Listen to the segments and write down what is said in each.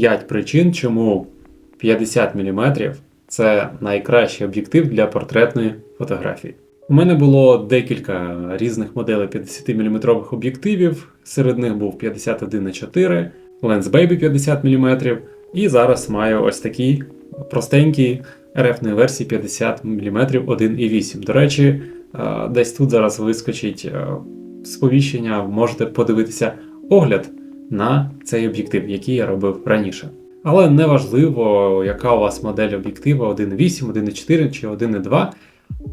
5 причин, чому 50 мм це найкращий об'єктив для портретної фотографії. У мене було декілька різних моделей 50-мм об'єктивів, серед них був 51,4, Lensbaby 50 мм, і зараз маю ось такий простенький RF версії 50 мм 1,8. До речі, е, десь тут зараз вискочить е, сповіщення, можете подивитися огляд на цей об'єктив, який я робив раніше. Але неважливо, яка у вас модель об'єктива 1.8, 1.4 чи 1.2.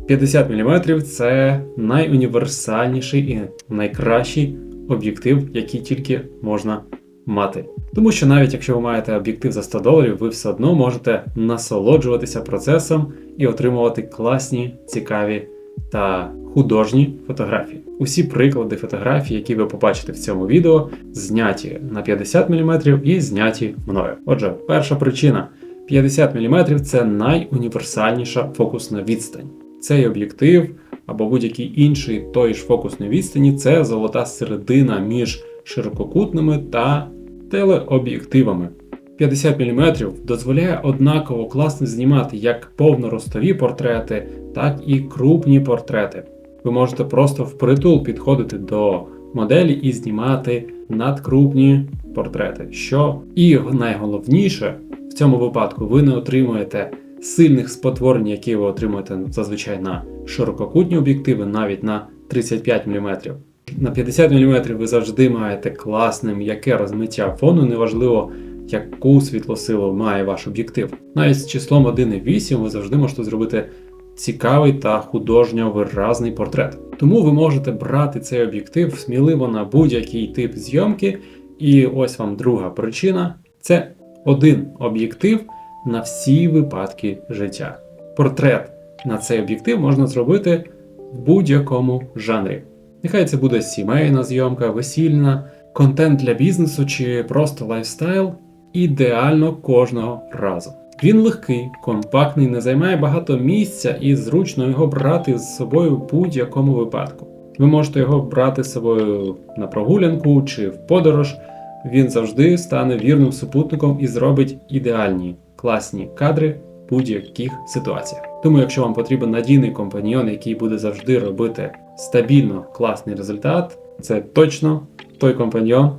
50 мм це найуніверсальніший і найкращий об'єктив, який тільки можна мати. Тому що навіть якщо ви маєте об'єктив за 100 доларів, ви все одно можете насолоджуватися процесом і отримувати класні, цікаві та художні фотографії. Усі приклади фотографій, які ви побачите в цьому відео, зняті на 50 мм і зняті мною. Отже, перша причина: 50 мм це найуніверсальніша фокусна відстань. Цей об'єктив або будь-який інший тої ж фокусної відстані це золота середина між ширококутними та телеоб'єктивами. 50 мм дозволяє однаково класно знімати як повноростові портрети, так і крупні портрети. Ви можете просто впритул підходити до моделі і знімати надкрупні портрети. Що і найголовніше в цьому випадку ви не отримуєте сильних спотворень, які ви отримуєте зазвичай на ширококутні об'єктиви, навіть на 35 мм. На 50 мм ви завжди маєте класне м'яке розмиття фону, неважливо, яку світлосилу має ваш об'єктив. Навіть з числом 1,8 ви завжди можете зробити цікавий та художньо виразний портрет. Тому ви можете брати цей об'єктив сміливо на будь-який тип зйомки. І ось вам друга причина: це один об'єктив на всі випадки життя. Портрет на цей об'єктив можна зробити в будь-якому жанрі. Нехай це буде сімейна зйомка, весільна, контент для бізнесу чи просто лайфстайл. Ідеально кожного разу. Він легкий, компактний, не займає багато місця і зручно його брати з собою в будь-якому випадку. Ви можете його брати з собою на прогулянку чи в подорож. Він завжди стане вірним супутником і зробить ідеальні класні кадри в будь-яких ситуаціях. Тому, якщо вам потрібен надійний компаньйон, який буде завжди робити стабільно класний результат, це точно той компаньйон,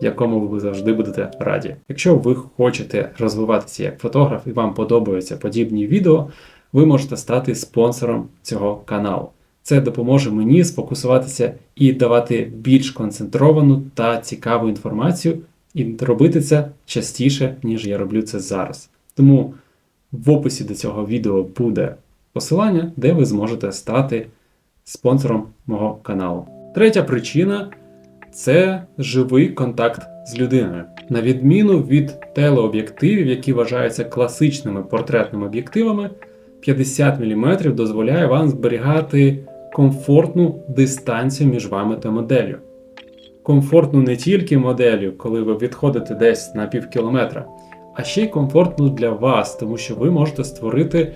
якому ви завжди будете раді. Якщо ви хочете розвиватися як фотограф і вам подобаються подібні відео, ви можете стати спонсором цього каналу. Це допоможе мені сфокусуватися і давати більш концентровану та цікаву інформацію, і робити це частіше, ніж я роблю це зараз. Тому в описі до цього відео буде посилання, де ви зможете стати спонсором мого каналу. Третя причина це живий контакт з людиною. На відміну від телеоб'єктивів, які вважаються класичними портретними об'єктивами, 50 мм дозволяє вам зберігати комфортну дистанцію між вами та моделлю. Комфортну не тільки моделлю, коли ви відходите десь на пів кілометра, а ще й комфортну для вас, тому що ви можете створити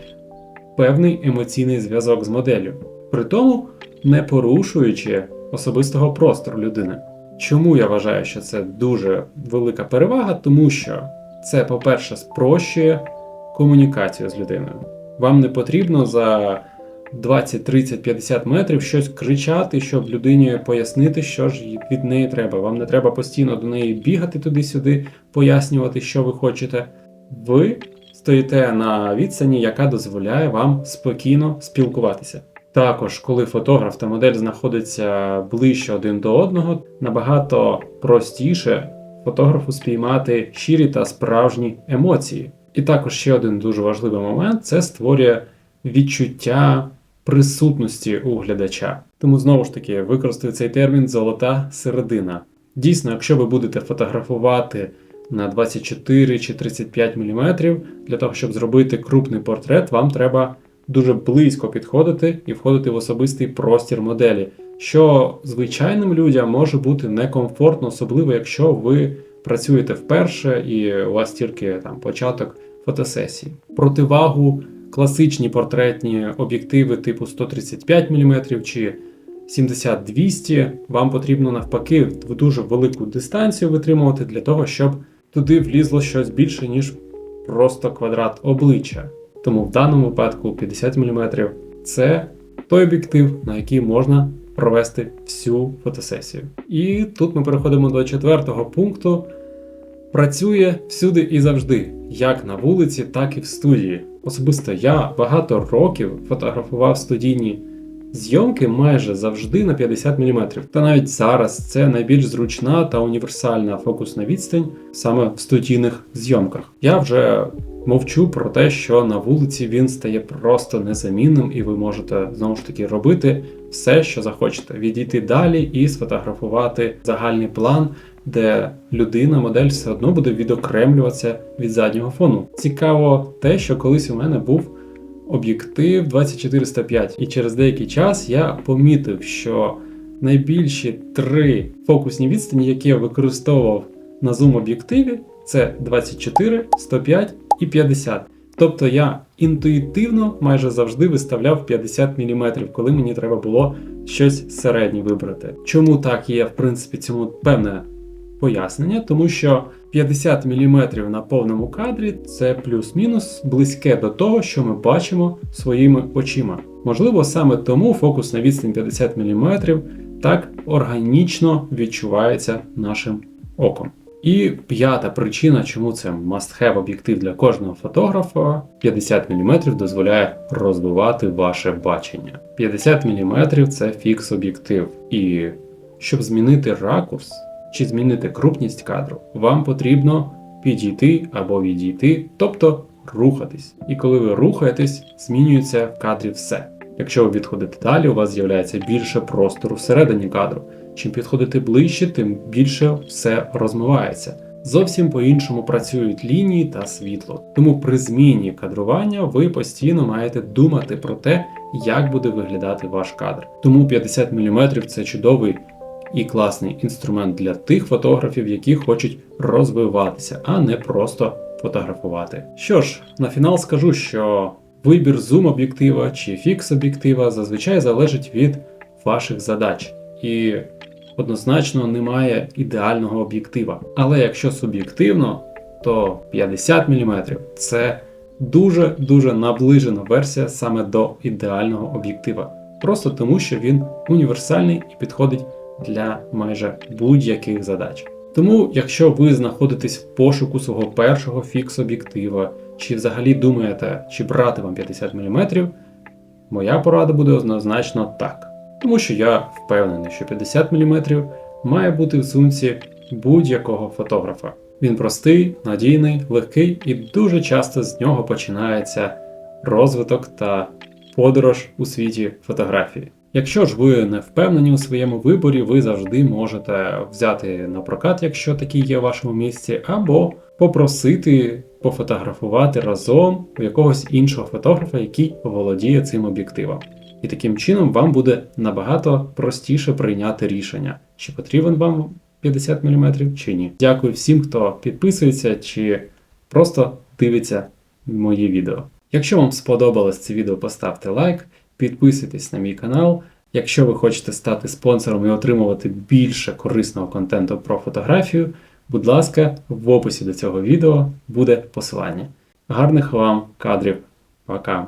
певний емоційний зв'язок з моделлю, при тому не порушуючи особистого простору людини. Чому я вважаю, що це дуже велика перевага? Тому що це, по-перше, спрощує комунікацію з людиною. Вам не потрібно за 20, 30, 50 метрів щось кричати, щоб людині пояснити, що ж від неї треба. Вам не треба постійно до неї бігати туди-сюди, пояснювати, що ви хочете. Ви стоїте на відстані, яка дозволяє вам спокійно спілкуватися. Також, коли фотограф та модель знаходяться ближче один до одного, набагато простіше фотографу спіймати щирі та справжні емоції. І також ще один дуже важливий момент це створює відчуття присутності у глядача. Тому знову ж таки використаю цей термін золота середина. Дійсно, якщо ви будете фотографувати на 24 чи 35 мм, для того, щоб зробити крупний портрет, вам треба дуже близько підходити і входити в особистий простір моделі, що звичайним людям може бути некомфортно, особливо якщо ви працюєте вперше і у вас тільки там початок фотосесії. Противагу класичні портретні об'єктиви типу 135 мм чи 70-200, вам потрібно навпаки в дуже велику дистанцію витримувати для того, щоб туди влізло щось більше, ніж просто квадрат обличчя. Тому в даному випадку 50 мм це той об'єктив, на який можна провести всю фотосесію. І тут ми переходимо до четвертого пункту. Працює всюди і завжди, як на вулиці, так і в студії. Особисто я багато років фотографував студійні зйомки майже завжди на 50 мм. Та навіть зараз це найбільш зручна та універсальна фокусна відстань саме в студійних зйомках. Я вже мовчу про те, що на вулиці він стає просто незамінним, і ви можете знову ж таки робити все, що захочете. Відійти далі і сфотографувати загальний план, де людина, модель все одно буде відокремлюватися від заднього фону. Цікаво те, що колись у мене був об'єктив 2405, і через деякий час я помітив, що найбільші три фокусні відстані, які я використовував на зум об'єктиві, це 24, 105 і 50. Тобто я інтуїтивно майже завжди виставляв 50 мм, коли мені треба було щось середнє вибрати. Чому так є, в принципі, цьому певне пояснення, тому що 50 мм на повному кадрі це плюс-мінус близьке до того, що ми бачимо своїми очима. Можливо, саме тому фокус на відстань 50 мм так органічно відчувається нашим оком. І п'ята причина, чому це must-have об'єктив для кожного фотографа, 50 мм дозволяє розвивати ваше бачення. 50 мм це фікс об'єктив. І щоб змінити ракурс чи змінити крупність кадру, вам потрібно підійти або відійти, тобто рухатись. І коли ви рухаєтесь, змінюється в кадрі все. Якщо ви відходите далі, у вас з'являється більше простору всередині кадру. Чим підходити ближче, тим більше все розмивається. Зовсім по-іншому працюють лінії та світло. Тому при зміні кадрування ви постійно маєте думати про те, як буде виглядати ваш кадр. Тому 50 мм це чудовий і класний інструмент для тих фотографів, які хочуть розвиватися, а не просто фотографувати. Що ж, на фінал скажу, що вибір зум об'єктива чи фікс об'єктива зазвичай залежить від ваших задач. І однозначно немає ідеального об'єктива. Але якщо суб'єктивно, то 50 мм це дуже-дуже наближена версія саме до ідеального об'єктива. Просто тому, що він універсальний і підходить для майже будь-яких задач. Тому, якщо ви знаходитесь в пошуку свого першого фікс-об'єктива, чи взагалі думаєте, чи брати вам 50 мм, моя порада буде однозначно так. Тому що я впевнений, що 50 мм має бути в сумці будь-якого фотографа. Він простий, надійний, легкий і дуже часто з нього починається розвиток та подорож у світі фотографії. Якщо ж ви не впевнені у своєму виборі, ви завжди можете взяти на прокат, якщо такий є в вашому місці, або попросити пофотографувати разом у якогось іншого фотографа, який володіє цим об'єктивом. І таким чином вам буде набагато простіше прийняти рішення, чи потрібен вам 50 мм чи ні. Дякую всім, хто підписується чи просто дивиться мої відео. Якщо вам сподобалось це відео, поставте лайк, підписуйтесь на мій канал. Якщо ви хочете стати спонсором і отримувати більше корисного контенту про фотографію, будь ласка, в описі до цього відео буде посилання. Гарних вам кадрів. Пока!